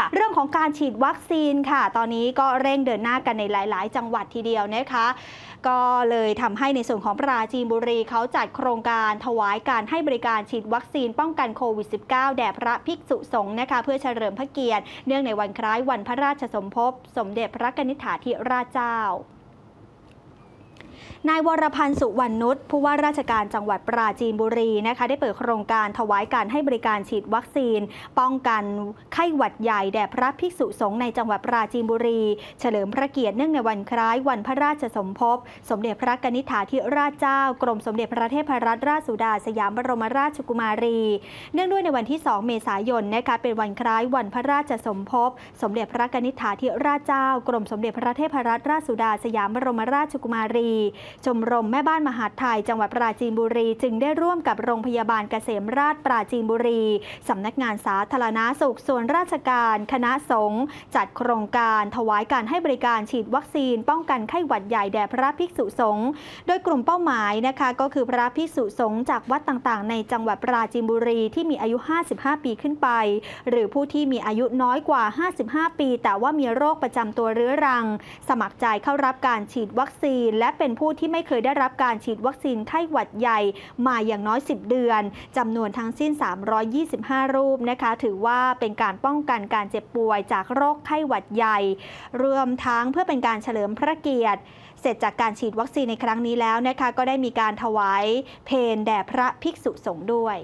ค่ะเรื่องของการฉีดวัคซีนค่ะ ตอนนี้ก็เร่งเดินหน้ากันในหลาย ๆ จังหวัดทีเดียวนะคะ ก็เลยทำให้ในส่วนของปราจีนบุรีเขาจัดโครงการถวายการให้บริการฉีดวัคซีนป้องกันโควิด -19 แด่พระภิกษุสงฆ์นะคะ เพื่อเฉลิมพระเกียรติ เนื่องในวันคล้ายวันพระราชสมภพ สมเด็จพระนิธิฐาธิราชเจ้า นายวรพันธ์สุวรรณนุชผู้ว่าราชการจังหวัดปราจีนบุรีนะคะได้เปิดโครงการถวายการให้บริการฉีดวัคซีน ป้องกันไข้หวัดใหญ่แด่พระภิกษุสงฆ์ในจังหวัดปราจีนบุรี เฉลิมพระเกียรติเนื่องในวันคล้ายวันพระราชสมภพ สมเด็จพระกนิธิฐาธิราชเจ้า กรมสมเด็จพระเทพรัตนราชสุดาสยามบรมราชกุมารี เนื่องด้วยในวันที่ 2 เมษายนนะคะเป็นวันคล้ายวันพระราชสมภพ สมเด็จพระกนิธิฐาธิราชเจ้า กรมสมเด็จพระเทพรัตนราชสุดาสยามบรมราชกุมารีชมรมแม่บ้านมหาดไทย จังหวัดปราจีนบุรี จึงได้ร่วมกับโรงพยาบาลเกษมราชปราจีนบุรีสำนักงานสาธารณาสุขส่วนราชการ คณะสงฆ์จัดโครงการถวายการให้บริการฉีดวัคซีน ป้องกันไข้หวัดใหญ่แด่พระภิกษุสงฆ์โดยกลุ่มเป้าหมายนะคะ ก็คือพระภิกษุสงฆ์จากวัดต่างๆ ในจังหวัดปราจีนบุรีที่มีอายุ 55 ปีขึ้นไป หรือผู้ที่มีอายุน้อยกว่า 55 ปี แต่ว่ามีโรคประจำตัวเรื้อรัง สมัครใจเข้ารับการฉีดวัคซีน และเป็นผู้ที่ไม่เคยได้รับการฉีดวัคซีนไข้หวัดใหญ่มาอย่างน้อย 10 เดือนจำนวนทั้งสิ้น 325 รูปนะคะถือว่าเป็นการป้องกันการเจ็บป่วยจากโรคไข้หวัดใหญ่ รวมทั้งเพื่อเป็นการเฉลิมพระเกียรติเสร็จจากการฉีดวัคซีนในครั้งนี้แล้วนะคะก็ได้มีการถวายเพลแด่พระภิกษุสงฆ์ด้วย